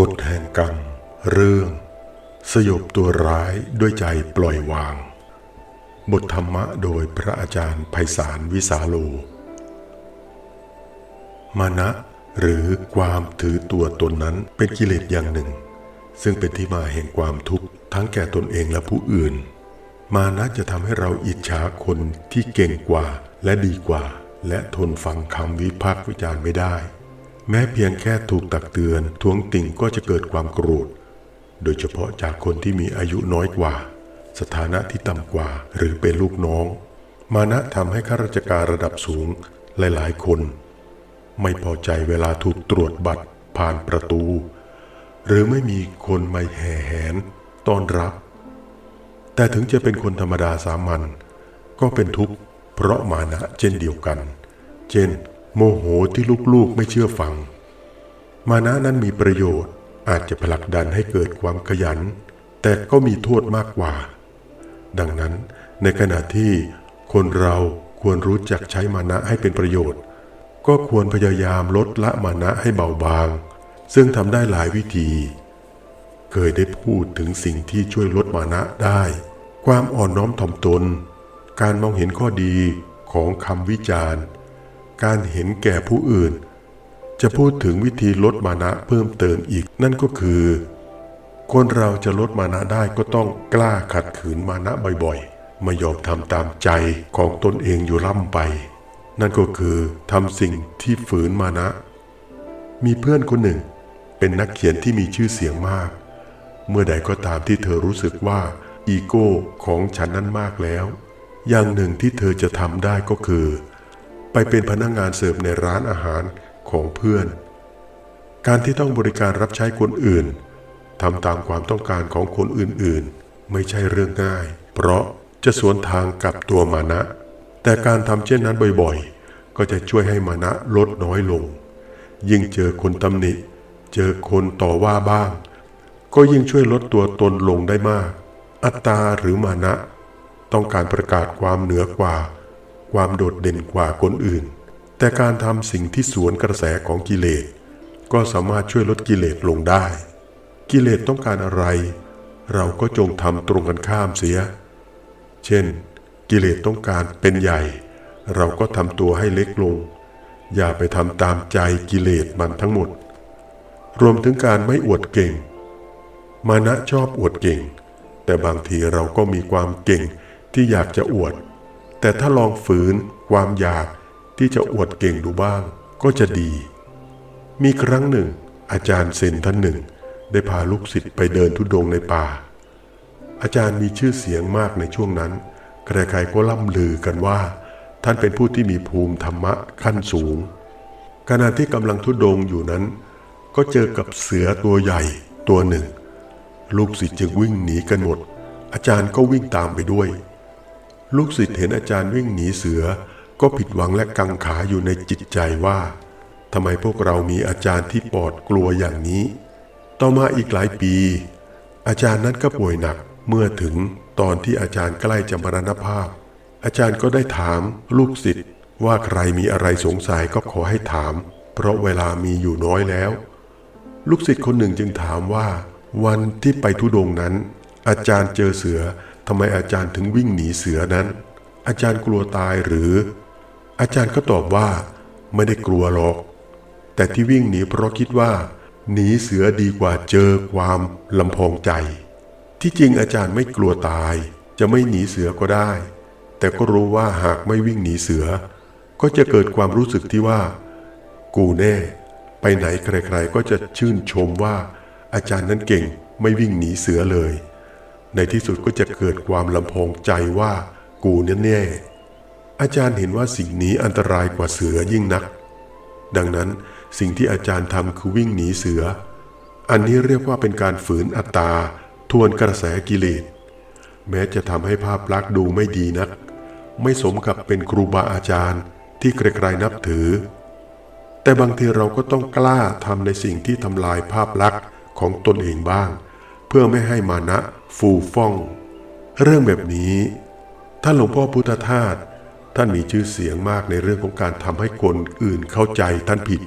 กฎแห่งกรรม เรื่อง สยบตัวร้ายด้วยใจปล่อยวาง บทธรรมะโดยพระอาจารย์ไพศาลวิสาโลมานะหรือความถือตัวตนนั้นเป็นกิเลสอย่างหนึ่ง ซึ่งเป็นที่มาแห่งความทุกข์ทั้งแก่ตนเองและผู้อื่น มานะจะทำให้เราอิจฉาคนที่เก่งกว่าและดีกว่า และทนฟังคำวิพากษ์วิจารณ์ไม่ได้ แม้เพียงแค่ถูกตักเตือนทวงติ่งก็จะเกิดความโกรธ โดยเฉพาะจากคนที่มีอายุน้อยกว่า สถานะที่ต่ำกว่าหรือเป็นลูกน้อง มานะทำให้ข้าราชการระดับสูงหลายๆ คน ไม่พอใจเวลาถูกตรวจบัตรผ่านประตู หรือไม่มีคนมาแห่แหนต้อนรับ แต่ถึงจะเป็นคนธรรมดาสามัญก็เป็นทุกข์เพราะมานะเช่นเดียวกัน เช่น โมโหที่ลูกๆไม่เชื่อฟัง มานะนั้นมีประโยชน์อาจจะผลักดันให้เกิดความขยัน แต่ก็มีโทษมากกว่า ดังนั้นในขณะที่คนเราควรรู้จักใช้มานะให้เป็นประโยชน์ ก็ควรพยายามลดละมานะให้เบาบาง ซึ่งทำได้หลายวิธี เคยได้พูดถึงสิ่งที่ช่วยลดมานะได้ ความอ่อนน้อมถ่อมตน การมองเห็นข้อดีของคำวิจารณ์ การเห็นแก่ผู้อื่น จะพูดถึงวิธีลดมานะเพิ่มเติมอีก นั่นก็คือ คนเราจะลดมานะได้ก็ต้องกล้าขัดขืนมานะบ่อยๆ ไม่ยอมทำตามใจของตนเองอยู่ล่ำไป นั่นก็คือทำสิ่งที่ฝืนมานะ มีเพื่อนคนหนึ่ง เป็นนักเขียนที่มีชื่อเสียงมาก เมื่อใดก็ตามที่เธอรู้สึกว่าอีโก้ของฉันนั้นมากแล้ว อย่างหนึ่งที่เธอจะทำได้ก็คือ ไปเป็นพนักงงานเสิร์ฟในร้านอาหารของเพื่อน การที่ต้องบริการรับใช้คนอื่นทำตามความต้องการของคนอื่นๆ ไม่ใช่เรื่องง่าย เพราะจะสวนทางกับตัวมานะ แต่การทำเช่นนั้นบ่อยๆ ก็จะช่วยให้มานะลดน้อยลง ยิ่งเจอคนตำหนิ เจอคนต่อว่าบ้าง ก็ยิ่งช่วยลดตัวตนลงได้มาก อัตตาหรือมานะ ต้องการประกาศความเหนือกว่า ความโดดเด่นกว่าคนอื่น แต่การทำสิ่งที่สวนกระแสของกิเลส ก็สามารถช่วยลดกิเลสลงได้ กิเลสต้องการอะไร เราก็จงทำตรงกันข้ามเสีย เช่น กิเลสต้องการเป็นใหญ่ เราก็ทำตัวให้เล็กลง อย่าไปทำตามใจกิเลสมันทั้งหมด รวมถึงการไม่อวดเก่ง มานะชอบอวดเก่ง แต่บางทีเราก็มีความเก่งที่อยากจะอวด แต่ถ้าลองฝืนความอยากที่จะอวดเก่งดูบ้าง ก็จะดี มีครั้งหนึ่ง อาจารย์เซนท่านหนึ่ง ได้พาลูกศิษย์ไปเดินทุดงในป่า อาจารย์มีชื่อเสียงมากในช่วงนั้น ใครๆก็ล่ำลือกันว่า ท่านเป็นผู้ที่มีภูมิธรรมะขั้นสูง ขณะที่กำลังทุดงอยู่นั้น ก็เจอกับเสือตัวใหญ่ตัวหนึ่ง ลูกศิษย์จึงวิ่งหนีกันหมด อาจารย์ก็วิ่งตามไปด้วย ลูกศิษย์เห็นอาจารย์วิ่งหนีเสือ ก็ผิดหวังและกังขาอยู่ในจิตใจว่าทำไมพวกเรามีอาจารย์ที่ปลอดกลัวอย่างนี้ ต่อมาอีกหลายปี อาจารย์นั้นก็ป่วยหนัก เมื่อถึงตอนที่อาจารย์ใกล้จะมรณภาพ อาจารย์ก็ได้ถามลูกศิษย์ว่าใครมีอะไรสงสัยก็ขอให้ถาม เพราะเวลามีอยู่น้อยแล้ว ลูกศิษย์คนหนึ่งจึงถามว่า วันที่ไปทุดงนั้น อาจารย์เจอเสือ ทำไมอาจารย์ถึงวิ่งหนีเสือนั้น อาจารย์กลัวตายหรือ อาจารย์ก็ตอบว่า ไม่ได้กลัวหรอก แต่ที่วิ่งหนีเพราะคิดว่า หนีเสือดีกว่าเจอความลำพองใจ ที่จริงอาจารย์ไม่กลัวตาย จะไม่หนีเสือก็ได้ แต่ก็รู้ว่าหากไม่วิ่งหนีเสือ ก็จะเกิดความรู้สึกที่ว่า กูแน่ ไปไหนใครๆก็จะชื่นชมว่า อาจารย์นั้นเก่งไม่วิ่งหนีเสือเลย ในที่สุดก็จะเกิดความลำพองใจว่ากูเนี่ยแน่อาจารย์เห็นว่าสิ่งนี้อันตรายกว่าเสือยิ่งนัก ดังนั้นสิ่งที่อาจารย์ทำคือวิ่งหนีเสือ อันนี้เรียกว่าเป็นการฝืนอัตตา ทวนกระแสกิเลส แม้จะทำให้ภาพลักษณ์ดูไม่ดีนัก ไม่สมกับเป็นครูบาอาจารย์ที่ใครๆนับถือ แต่บางทีเราก็ต้องกล้าทำในสิ่งที่ทำลายภาพลักษณ์ของตนเองบ้าง พื่อไม่ให้มานะฟูฟ่อง เรื่องแบบนี้ ท่านหลวงพ่อพุทธทาสท่านมีชื่อเสียงมากในเรื่องของการทำให้คนอื่นเข้าใจท่านผิด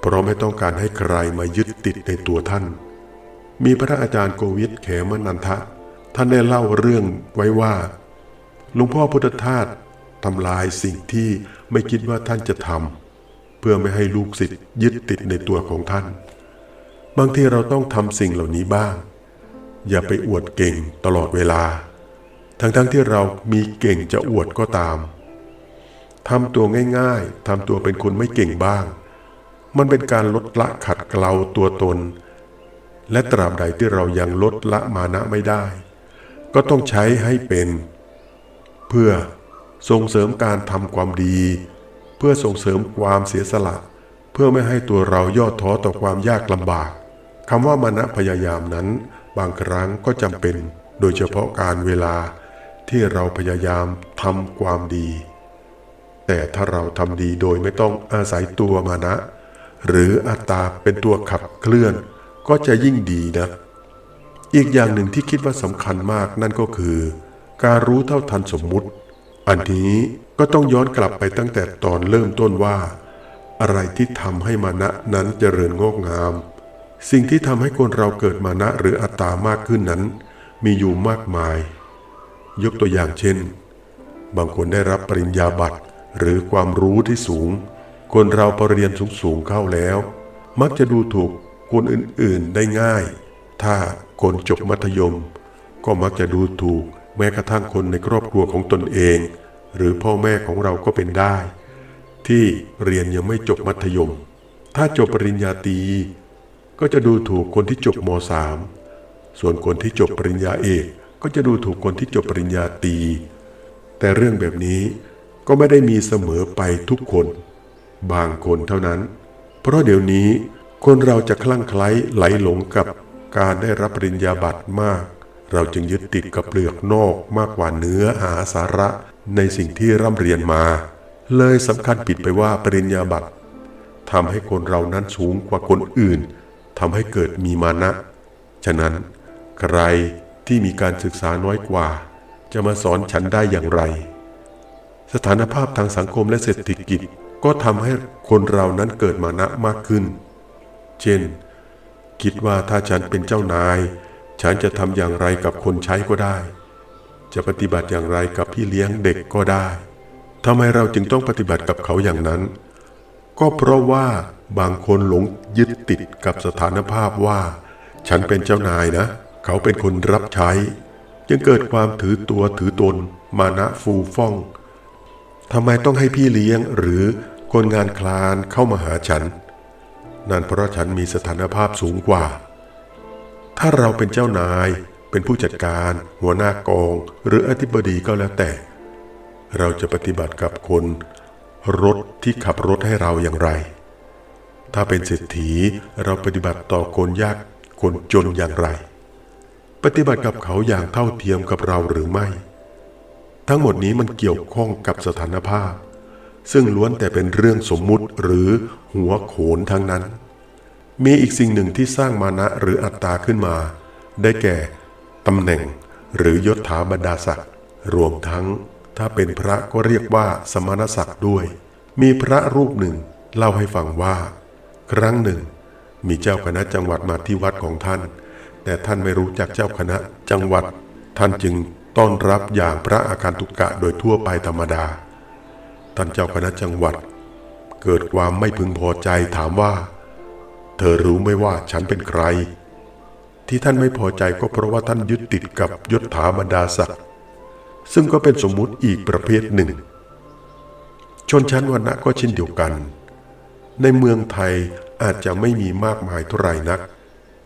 เพราะไม่ต้องการให้ใครมายึดติดในตัวท่าน มีพระอาจารย์โกวิทเขมนันทะ ท่านได้เล่าเรื่องไว้ว่าหลวงพ่อพุทธทาสทำลายสิ่งที่ไม่คิดว่าท่านจะทำเพื่อไม่ให้ลูกศิษย์ยึดติดในตัวของท่าน บางทีเราต้องทำสิ่งเหล่านี้บ้าง อย่าไปอวดเก่งตลอดเวลา ทั้งๆทที่เรามีเก่งจะอวดก็ตามทำตัวง่ายๆทำตัวเป็นคนไม่เก่งบ้าง มันเป็นการลดละขัดเกลาตัวตน และตราบใดที่เรายังลดละมานะไม่ได้ ก็ต้องใช้ให้เป็น เพื่อส่งเสริมการทำความดี เพื่อส่งเสริมความเสียสละ เพื่อไม่ให้ตัวเราย่อท้อต่อความยากลำบากคำว่ามานะพยายามนั้น บางครั้งก็จำเป็นโดยเฉพาะการเวลาที่เราพยายามทำความดี แต่ถ้าเราทำดีโดยไม่ต้องอาศัยตัวมานะ หรืออัตตาเป็นตัวขับเคลื่อน ก็จะยิ่งดีนะ อีกอย่างหนึ่งที่คิดว่าสำคัญมากนั่นก็คือ การรู้เท่าทันสมมุติ อันนี้ก็ต้องย้อนกลับไปตั้งแต่ตอนเริ่มต้นว่า อะไรที่ทำให้มานะนั้นเจริญงอกงาม สิ่งที่ทำให้คนเราเกิดมานะหรืออัตตามากขึ้นนั้น มีอยู่มากมาย ยกตัวอย่างเช่น บางคนได้รับปริญญาบัตรหรือความรู้ที่สูง คนเราพอเรียนสูงๆเข้าแล้ว มักจะดูถูกคนอื่นๆได้ง่าย ถ้าคนจบมัธยม ก็มักจะดูถูกแม้กระทั่งคนในครอบครัวของตนเอง หรือพ่อแม่ของเราก็เป็นได้ ที่เรียนยังไม่จบมัธยม ถ้าจบปริญญาตรี ก็จะดูถูกคนที่จบม .3 ส่วนคนที่จบปริญญาเอกก็จะดูถูกคนที่จบปริญญาตรีแต่เรื่องแบบนี้ก็ไม่ได้มีเสมอไปทุกคน บางคนเท่านั้น เพราะเดี๋ยวนี้คนเราจะคลั่งไคล้ไหลหลงกับการได้รับปริญญาบัตรมาก เราจึงยึดติดกับเปลือกนอกมากกว่าเนื้อหาสาระในสิ่งที่ร่ำเรียนมา เลยสำคัญผิดไปว่าปริญญาบัตรทำให้คนเรานั้นสูงกว่าคนอื่น ทำให้เกิดมีมานะ ฉะนั้นใครที่มีการศึกษาน้อยกว่า จะมาสอนฉันได้อย่างไร สถานภาพทางสังคมและเศรษฐกิจก็ทำให้คนเรานั้นเกิดมานะมากขึ้น เช่น คิดว่าถ้าฉันเป็นเจ้านาย ฉันจะทำอย่างไรกับคนใช้ก็ได้ จะปฏิบัติอย่างไรกับพี่เลี้ยงเด็กก็ได้ทำไมเราจึงต้องปฏิบัติกับเขาอย่างนั้น ก็เพราะว่าบางคนหลงยึดติดกับสถานภาพว่า ฉันเป็นเจ้านายนะ เขาเป็นคนรับใช้ยังเกิดความถือตัวถือตน มานะฟูฟ่องทำไมต้องให้พี่เลี้ยงหรือคนงานคลานเข้ามาหาฉัน นั่นเพราะฉันมีสถานภาพสูงกว่า ถ้าเราเป็นเจ้านาย เป็นผู้จัดการ หัวหน้ากอง หรืออธิบดีก็แล้วแต่ เราจะปฏิบัติกับคน รถที่ขับรถให้เราอย่างไร ถ้าเป็นเศรษฐีเราปฏิบัติต่อคนยากคนจนอย่างไร ปฏิบัติกับเขาอย่างเท่าเทียมกับเราหรือไม่ ทั้งหมดนี้มันเกี่ยวข้องกับสถานภาพ ซึ่งล้วนแต่เป็นเรื่องสมมุติหรือหัวโขนทั้งนั้น มีอีกสิ่งหนึ่งที่สร้างมานะหรืออัตตาขึ้นมา ได้แก่ตำแหน่งหรือยศถาบรรดาศักดิ์รวมทั้ง ถ้าเป็นพระก็เรียกว่าสมณศักดิ์ด้วย มีพระรูปหนึ่งเล่าให้ฟังว่า ครั้งหนึ่ง มีเจ้าคณะจังหวัดมาที่วัดของท่าน แต่ท่านไม่รู้จักเจ้าคณะจังหวัด ท่านจึงต้อนรับอย่างพระอาการตุกะโดยทั่วไปธรรมดา ท่านเจ้าคณะจังหวัด เกิดความไม่พึงพอใจถามว่า เธอรู้ไหมว่าฉันเป็นใคร ที่ท่านไม่พอใจก็เพราะว่าท่านยึดติดกับยศถาบรรดาศักดิ์ ซึ่งก็เป็นสมมุติอีกประเภทหนึ่ง ชนชั้นวรรณะก็เช่นเดียวกัน ในเมืองไทยอาจจะไม่มีมากมายเท่าไหร่นัก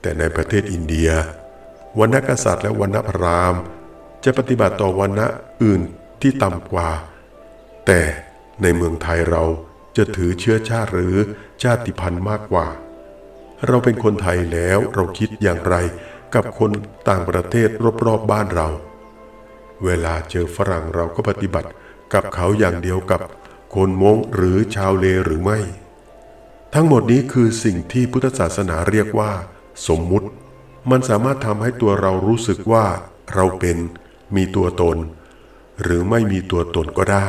แต่ในประเทศอินเดียวรรณกษัตริย์และวรรณพราหมณ์จะปฏิบัติต่อวรรณะอื่นที่ต่ำกว่า แต่ในเมืองไทยเราจะถือเชื้อชาติหรือชาติพันธุ์มากกว่า เราเป็นคนไทยแล้วเราคิดอย่างไรกับคนต่างประเทศรอบๆบบ้านเรา เวลาเจอฝรั่งเราก็ปฏิบัติกับเขาอย่างเดียวกับคนมงหรือชาวเลหรือไม่ ทั้งหมดนี้คือสิ่งที่พุทธศาสนาเรียกว่า สมมุติ มันสามารถทำให้ตัวเรารู้สึกว่าเราเป็นมีตัวตน หรือไม่มีตัวตนก็ได้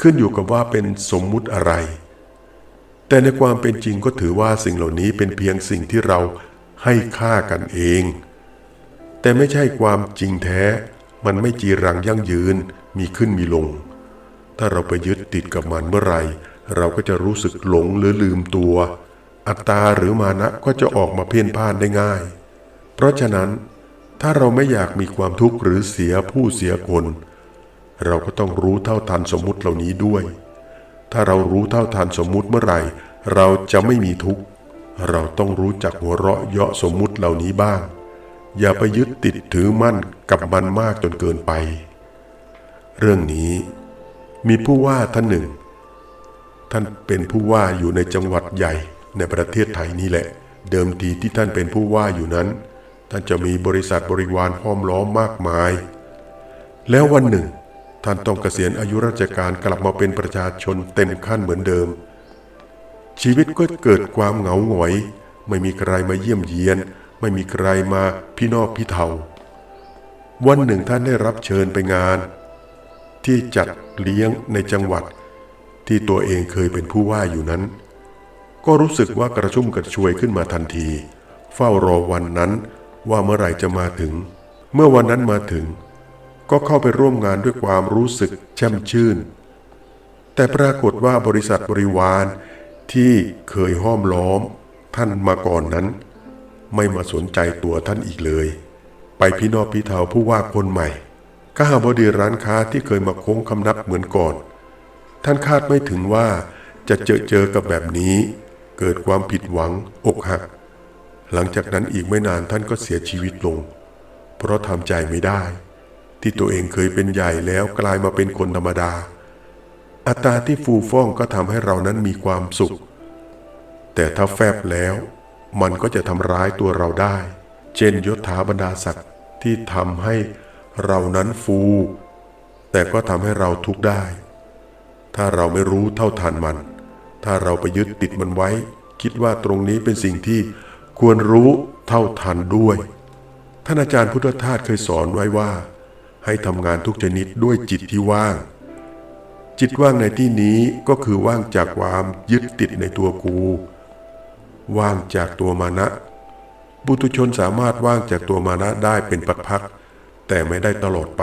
ขึ้นอยู่กับว่าเป็นสมมุติอะไร แต่ในความเป็นจริงก็ถือว่าสิ่งเหล่านี้เป็นเพียงสิ่งที่เราให้ค่ากันเอง แต่ไม่ใช่ความจริงแท้ มันไม่จีรังยั่งยืนมีขึ้นมีลง ถ้าเราไปยึดติดกับมันเมื่อไหร่ เราก็จะรู้สึกหลงหรือลืมตัว อัตตาหรือมานะก็จะออกมาเพี้ยนพ่านได้ง่าย เพราะฉะนั้น ถ้าเราไม่อยากมีความทุกข์หรือเสียผู้เสียคน เราก็ต้องรู้เท่าทันสมมุติเหล่านี้ด้วย ถ้าเรารู้เท่าทันสมมุติเมื่อไหร่ เราจะไม่มีทุกข์เราต้องรู้จักหัวเราะเยาะสมมุติเหล่านี้บ้าง อย่าไปยึดติดถือมั่นกับมันมากจนเกินไป เรื่องนี้มีผู้ว่าท่านหนึ่ง ท่านเป็นผู้ว่าอยู่ในจังหวัดใหญ่ในประเทศไทยนี่แหละ เดิมทีที่ท่านเป็นผู้ว่าอยู่นั้น ท่านจะมีบริษัทบริวารห้อมล้อมมากมาย แล้ววันหนึ่ง ท่านต้องเกษียณอายุราชการกลับมาเป็นประชาชนเต็มขั้นเหมือนเดิม ชีวิตก็เกิดความเหงาหงอย ไม่มีใครมาเยี่ยมเยียน ไม่มีใครมาพี่นอกพี่เทาวันหนึ่งท่านได้รับเชิญไปงาน ที่จัดเลี้ยงในจังหวัด ที่ตัวเองเคยเป็นผู้ว่าอยู่นั้น ก็รู้สึกว่ากระชุ่มกระชวยขึ้นมาทันที เฝ้ารอวันนั้นว่าเมื่อไหร่จะมาถึง เมื่อวันนั้นมาถึง ก็เข้าไปร่วมงานด้วยความรู้สึกแช่มชื่น แต่ปรากฏว่าบริษัทบริวารที่เคยห้อมล้อมท่านมาก่อนนั้น ไม่มาสนใจตัวท่านอีกเลย ไปพี่นอพี่เทาผู้ว่าคนใหม่ข้าบดีร้านค้าที่เคยมาโค้งคำนับเหมือนก่อน ท่านคาดไม่ถึงว่าจะเจอเจอกับแบบนี้ เกิดความผิดหวังอกหัก หลังจากนั้นอีกไม่นานท่านก็เสียชีวิตลง เพราะทำใจไม่ได้ ที่ตัวเองเคยเป็นใหญ่แล้วกลายมาเป็นคนธรรมดา อัตราที่ฟูฟ่องก็ทำให้เรานั้นมีความสุข แต่ถ้าแฟบแล้ว มันก็จะทำร้ายตัวเราได้ เช่นยศถาบรรดาศักดิ์ที่ทำให้เรานั้นฟู แต่ก็ทำให้เราทุกข์ได้ ถ้าเราไม่รู้เท่าทันมัน ถ้าเราไปยึดติดมันไว้ คิดว่าตรงนี้เป็นสิ่งที่ควรรู้เท่าทันด้วย ท่านอาจารย์พุทธทาสเคยสอนไว้ว่า ให้ทำงานทุกชนิดด้วยจิตที่ว่าง จิตว่างในที่นี้ก็คือว่างจากความยึดติดในตัวกู ว่างจากตัวมานะ บุตุชนสามารถว่างจากตัวมานะได้เป็นพักๆแต่ไม่ได้ตลอดไป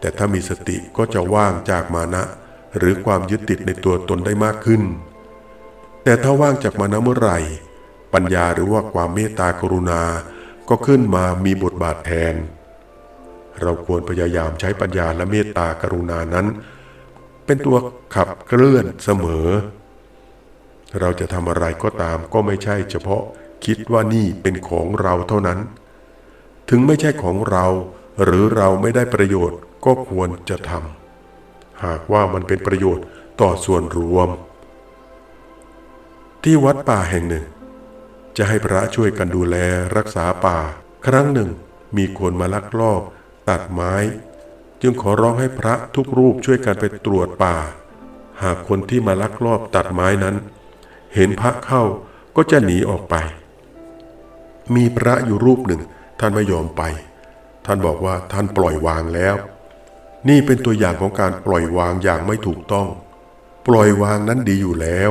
แต่ถ้ามีสติก็จะว่างจากมานะ หรือความยึดติดในตัวตนได้มากขึ้น แต่ถ้าว่างจากมานะเมื่อไหร่ ปัญญาหรือว่าความเมตตากรุณา ก็ขึ้นมามีบทบาทแทน เราควรพยายามใช้ปัญญาและเมตตากรุณานั้น เป็นตัวขับเคลื่อนเสมอ เราจะทำอะไรก็ตามก็ไม่ใช่เฉพาะคิดว่านี่เป็นของเราเท่านั้น ถึงไม่ใช่ของเราหรือเราไม่ได้ประโยชน์ก็ควรจะทำหากว่ามันเป็นประโยชน์ต่อส่วนรวม ที่วัดป่าแห่งหนึ่ง จะให้พระช่วยกันดูแลรักษาป่า ครั้งหนึ่งมีคนมาลักลอบตัดไม้ จึงขอร้องให้พระทุกรูปช่วยกันไปตรวจป่า หากคนที่มาลักลอบตัดไม้นั้น เห็นพระเข้าก็จะหนีออกไป มีพระอยู่รูปหนึ่ง ท่านไม่ยอมไป ท่านบอกว่าท่านปล่อยวางแล้ว นี่เป็นตัวอย่างของการปล่อยวางอย่างไม่ถูกต้อง ปล่อยวางนั้นดีอยู่แล้ว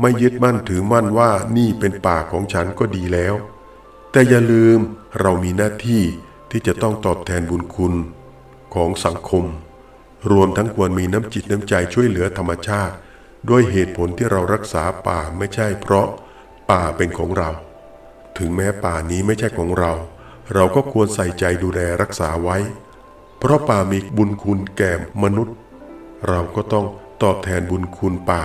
ไม่ยึดมั่นถือมั่นว่านี่เป็นป่าของฉันก็ดีแล้ว แต่อย่าลืมเรามีหน้าที่ที่จะต้องตอบแทนบุญคุณของสังคม รวมทั้งควรมีน้ำจิตน้ำใจช่วยเหลือธรรมชาติ ด้วยเหตุผลที่เรารักษาป่าไม่ใช่เพราะป่าเป็นของเรา ถึงแม้ป่านี้ไม่ใช่ของเรา เราก็ควรใส่ใจดูแลรักษาไว้ เพราะป่ามีบุญคุณแก่มนุษย์ เราก็ต้องตอบแทนบุญคุณป่า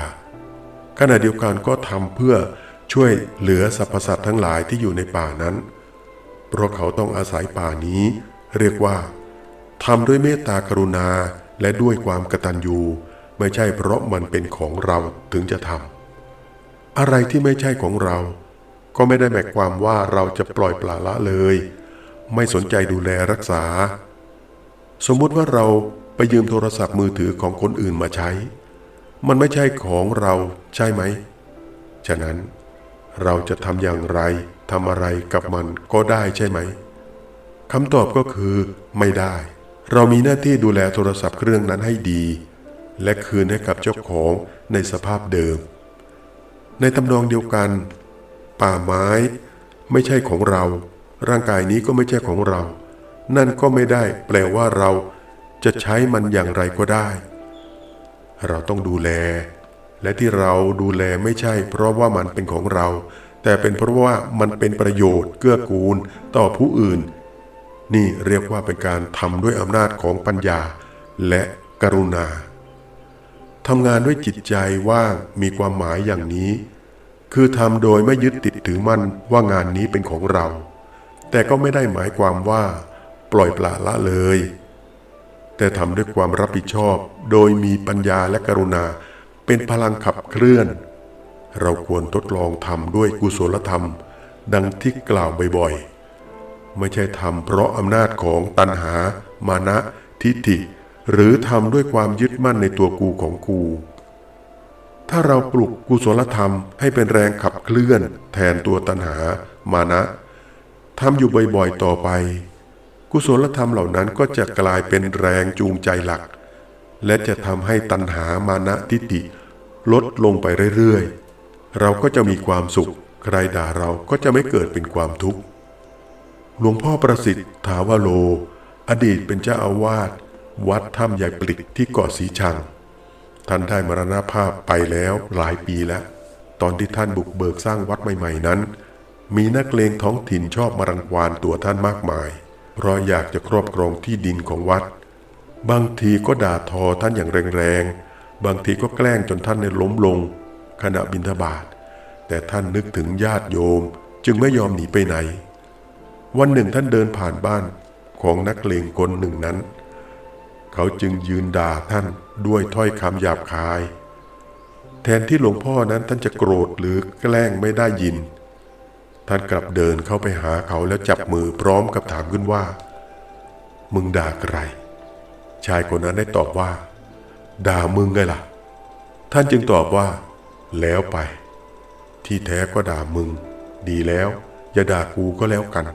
ขณะเดียวกันก็ทำเพื่อช่วยเหลือสรรพสัตว์ทั้งหลายที่อยู่ในป่านั้น เพราะเขาต้องอาศัยป่านี้ เรียกว่าทำด้วยเมตตากรุณาและด้วยความกตัญญู ไม่ใช่เพราะมันเป็นของเราถึงจะทำอะไรที่ไม่ใช่ของเรา ก็ไม่ได้หมายความว่าเราจะปล่อยปละละเลย ไม่สนใจดูแลรักษา สมมุติว่าเราไปยืมโทรศัพท์มือถือของคนอื่นมาใช้ มันไม่ใช่ของเราใช่ไหม ฉะนั้นเราจะทำอย่างไรทำอะไรกับมันก็ได้ใช่ไหมคำตอบก็คือไม่ได้ เรามีหน้าที่ดูแลโทรศัพท์เครื่องนั้นให้ดี และคืนให้กับเจ้าของในสภาพเดิม ในตำนองเดียวกัน ป่าไม้ไม่ใช่ของเรา ร่างกายนี้ก็ไม่ใช่ของเรา นั่นก็ไม่ได้แปลว่าเราจะใช้มันอย่างไรก็ได้ เราต้องดูแล และที่เราดูแลไม่ใช่ เพราะว่ามันเป็นของเรา แต่เป็นเพราะว่ามันเป็นประโยชน์เกื้อกูลต่อผู้อื่น นี่เรียกว่าเป็นการทำด้วยอำนาจของปัญญาและกรุณา ทำงานด้วยจิตใจว่างมีความหมายอย่างนี้ คือทำโดยไม่ยึดติดถือมั่นว่างานนี้เป็นของเรา แต่ก็ไม่ได้หมายความว่า ปล่อยปละละเลย แต่ทำด้วยความรับผิดชอบ โดยมีปัญญาและกรุณา เป็นพลังขับเคลื่อน เราควรทดลองทำด้วยกุศลธรรม ดังที่กล่าวบ่อยๆ ไม่ใช่ทำเพราะอำนาจของตัณหา มานะ ทิฏฐิ หรือทำด้วยความยึดมั่นในตัวกูของกู ถ้าเราปลุกกุศลธรรมให้เป็นแรงขับเคลื่อน แทนตัวตัณหา มานะทำอยู่บ่อยๆต่อไป กุศลธรรมเหล่านั้นก็จะกลายเป็นแรงจูงใจหลัก และจะทำให้ตัณหามานะทิฏฐิลดลงไปเรื่อยๆ เราก็จะมีความสุข ใครด่าเราก็จะไม่เกิดเป็นความทุกข์หลวงพ่อประสิทธิ์ ถาวโล อดีตเป็นเจ้าอาวาส วัดถ้ำยายปลิกที่เกาะสีชัง ท่านได้มรณภาพไปแล้วหลายปีแล้ว ตอนที่ท่านบุกเบิกสร้างวัดใหม่ๆนั้น มีนักเลงท้องถิ่นชอบมารังควานตัวท่านมากมาย เพราะอยากจะครอบครองที่ดินของวัด บางทีก็ด่าทอท่านอย่างแรงๆ บางทีก็แกล้งจนท่านในยล้มลง ขณะบิณฑบาตแต่ท่านนึกถึงญาติโยมจึงไม่ยอมหนีไปไหน วันหนึ่งท่านเดินผ่านบ้านของนักเลงคนหนึ่งนั้น เขาจึงยืนด่าท่านด้วยถ้อยคำหยาบคาย แทนที่หลวงพ่อนั้นท่านจะโกรธหรือแกล้งไม่ได้ยิน ท่านกลับเดินเข้าไปหาเขาแล้วจับมือพร้อมกับถามขึ้นว่า มึงด่าใคร ชายคนนั้นได้ตอบว่า ด่ามึงไงล่ะ ท่านจึงตอบว่า แล้วไป ที่แท้ก็ด่ามึง ดีแล้ว อย่าด่ากูก็แล้วกัน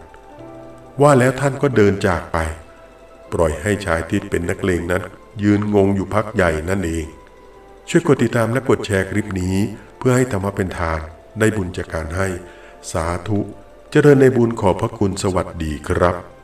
ว่าแล้วท่านก็เดินจากไป ปล่อยให้ชายที่เป็นนักเลงนั้น ยืนงงอยู่พักใหญ่นั่นเอง ช่วยกดติดตามและกดแชร์คลิปนี้ เพื่อให้ธรรมะเป็นทานได้บุญจากการให้ สาธุ เจริญในบุญขอบพระคุณสวัสดีครับ